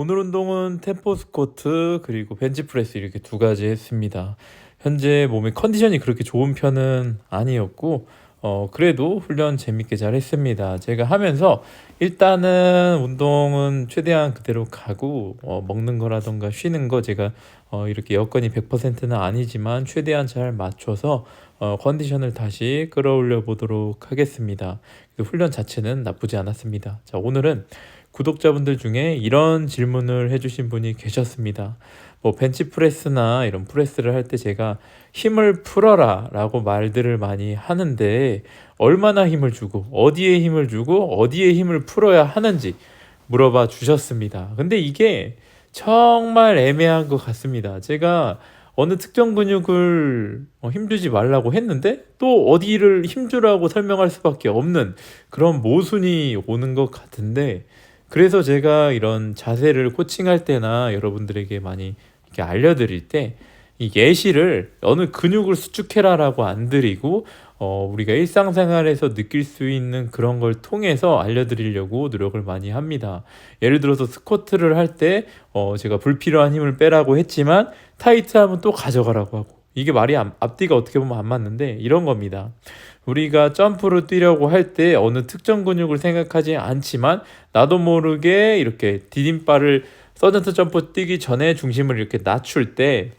오늘 운동은 템포 스쿼트 그리고 벤치 프레스 이렇게 두 가지 했습니다. 현재 몸의 컨디션이 그렇게 좋은 편은 아니었고 어 그래도 훈련 재밌게 잘 했습니다. 제가 하면서 일단은 운동은 최대한 그대로 가고 어 먹는 거라던가 쉬는 거 제가 어 이렇게 여건이 100%는 아니지만 최대한 잘 맞춰서 어 컨디션을 다시 끌어올려 보도록 하겠습니다. 그 훈련 자체는 나쁘지 않았습니다. 자, 오늘은 구독자분들 중에 이런 질문을 해주신 분이 계셨습니다. 뭐 벤치프레스나 이런 프레스를 할 때 제가 힘을 풀어라 라고 말들을 많이 하는데 얼마나 힘을 주고 어디에 힘을 주고 어디에 힘을 풀어야 하는지 물어봐 주셨습니다. 근데 이게 정말 애매한 것 같습니다. 제가 어느 특정 근육을 어, 힘주지 말라고 했는데 또 어디를 힘주라고 설명할 수밖에 없는 그런 모순이 오는 것 같은데 그래서 제가 이런 자세를 코칭할 때나 여러분들에게 많이 이렇게 알려드릴 때 이 예시를 어느 근육을 수축해라라고 안 드리고 어, 우리가 일상생활에서 느낄 수 있는 그런 걸 통해서 알려드리려고 노력을 많이 합니다. 예를 들어서 스쿼트를 할 때 어, 제가 불필요한 힘을 빼라고 했지만 타이트하면 또 가져가라고 하고 이게 말이 안- 앞뒤가 어떻게 보면 안 맞는데 이런 겁니다. 우리가 점프를 뛰려고 할 때 어느 특정 근육을 생각하지 않지만 나도 모르게 이렇게 디딤발을 서전트 점프 뛰기 전에 중심을 이렇게 낮출 때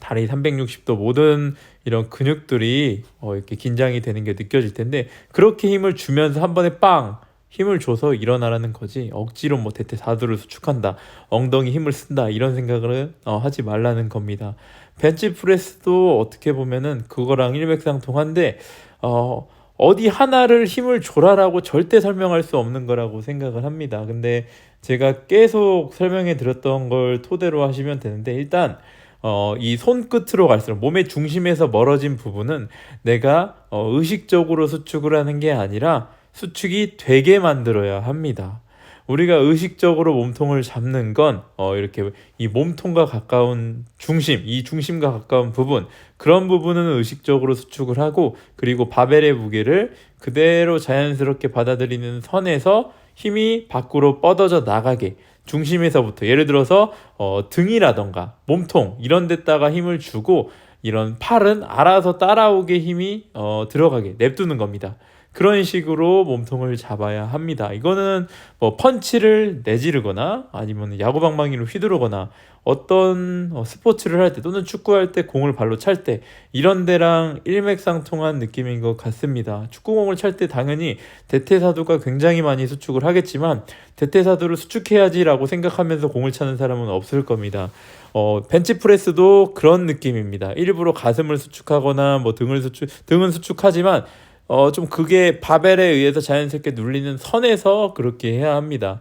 다리 360도 모든 이런 근육들이 어, 이렇게 긴장이 되는 게 느껴질 텐데 그렇게 힘을 주면서 한 번에 빵 힘을 줘서 일어나라는 거지. 억지로 뭐 대퇴사두를 수축한다 엉덩이 힘을 쓴다 이런 생각을 어, 하지 말라는 겁니다. 벤치 프레스도 어떻게 보면은 그거랑 일맥상통한데 어, 어디 하나를 힘을 줘라라고 절대 설명할 수 없는 거라고 생각을 합니다. 근데 제가 계속 설명해 드렸던 걸 토대로 하시면 되는데 일단 어, 이 손끝으로 갈수록 몸의 중심에서 멀어진 부분은 내가 어, 의식적으로 수축을 하는 게 아니라 수축이 되게 만들어야 합니다. 우리가 의식적으로 몸통을 잡는 건 어, 이렇게 이 몸통과 가까운 중심, 이 중심과 가까운 부분 그런 부분은 의식적으로 수축을 하고 그리고 바벨의 무게를 그대로 자연스럽게 받아들이는 선에서 힘이 밖으로 뻗어져 나가게 중심에서부터 예를 들어서 어, 등이라던가 몸통 이런 데다가 힘을 주고 이런 팔은 알아서 따라오게 힘이 어, 들어가게 냅두는 겁니다. 그런 식으로 몸통을 잡아야 합니다. 이거는 뭐 펀치를 내지르거나 아니면 야구 방망이로 휘두르거나 어떤 어, 스포츠를 할 때 또는 축구할 때 공을 발로 찰 때 이런 데랑 일맥상통한 느낌인 것 같습니다. 축구공을 찰 때 당연히 대퇴사두가 굉장히 많이 수축을 하겠지만 대퇴사두를 수축해야지라고 생각하면서 공을 차는 사람은 없을 겁니다. 어, 벤치프레스도 그런 느낌입니다. 일부러 가슴을 수축하거나 뭐 등을 수축, 등은 수축하지만 어, 좀 그게 바벨에 의해서 자연스럽게 눌리는 선에서 그렇게 해야 합니다.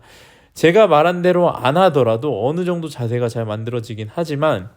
제가 말한 대로 안 하더라도 어느 정도 자세가 잘 만들어지긴 하지만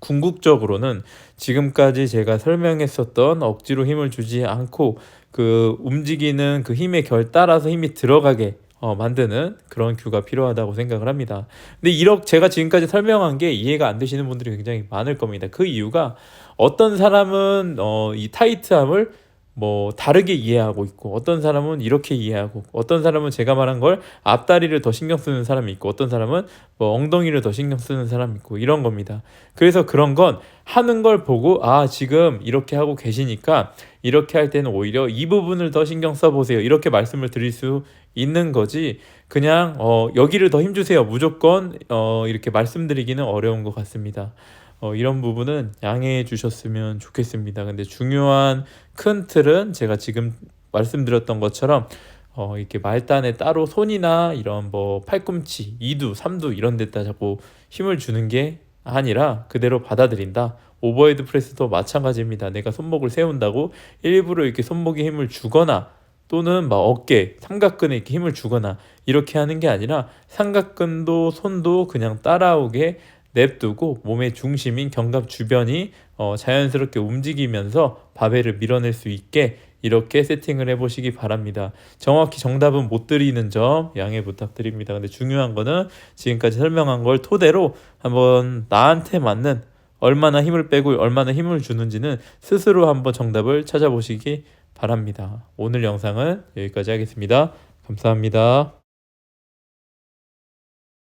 궁극적으로는 지금까지 제가 설명했었던 억지로 힘을 주지 않고 그 움직이는 그 힘의 결 따라서 힘이 들어가게 어, 만드는 그런 큐가 필요하다고 생각을 합니다. 근데 이렇게 제가 지금까지 설명한 게 이해가 안 되시는 분들이 굉장히 많을 겁니다. 그 이유가 어떤 사람은 어, 이 타이트함을 뭐 다르게 이해하고 있고 어떤 사람은 이렇게 이해하고 어떤 사람은 제가 말한 걸 앞다리를 더 신경 쓰는 사람이 있고 어떤 사람은 뭐 엉덩이를 더 신경 쓰는 사람이 있고 이런 겁니다. 그래서 그런 건 하는 걸 보고 아 지금 이렇게 하고 계시니까 이렇게 할 때는 오히려 이 부분을 더 신경 써 보세요. 이렇게 말씀을 드릴 수 있는 거지 그냥 어 여기를 더 힘주세요. 무조건 어 이렇게 말씀드리기는 어려운 것 같습니다. 어, 이런 부분은 양해해 주셨으면 좋겠습니다. 근데 중요한 큰 틀은 제가 지금 말씀드렸던 것처럼 어, 이렇게 말단에 따로 손이나 이런 뭐 팔꿈치, 이두, 삼두 이런 데다 자꾸 힘을 주는 게 아니라 그대로 받아들인다. 오버헤드 프레스도 마찬가지입니다. 내가 손목을 세운다고 일부러 이렇게 손목에 힘을 주거나 또는 막 어깨, 삼각근에 이렇게 힘을 주거나 이렇게 하는 게 아니라 삼각근도 손도 그냥 따라오게 냅두고 몸의 중심인 견갑 주변이 어, 자연스럽게 움직이면서 바벨을 밀어낼 수 있게 이렇게 세팅을 해보시기 바랍니다. 정확히 정답은 못 드리는 점 양해 부탁드립니다. 근데 중요한 거는 지금까지 설명한 걸 토대로 한번 나한테 맞는 얼마나 힘을 빼고 얼마나 힘을 주는지는 스스로 한번 정답을 찾아보시기 바랍니다. 오늘 영상은 여기까지 하겠습니다. 감사합니다.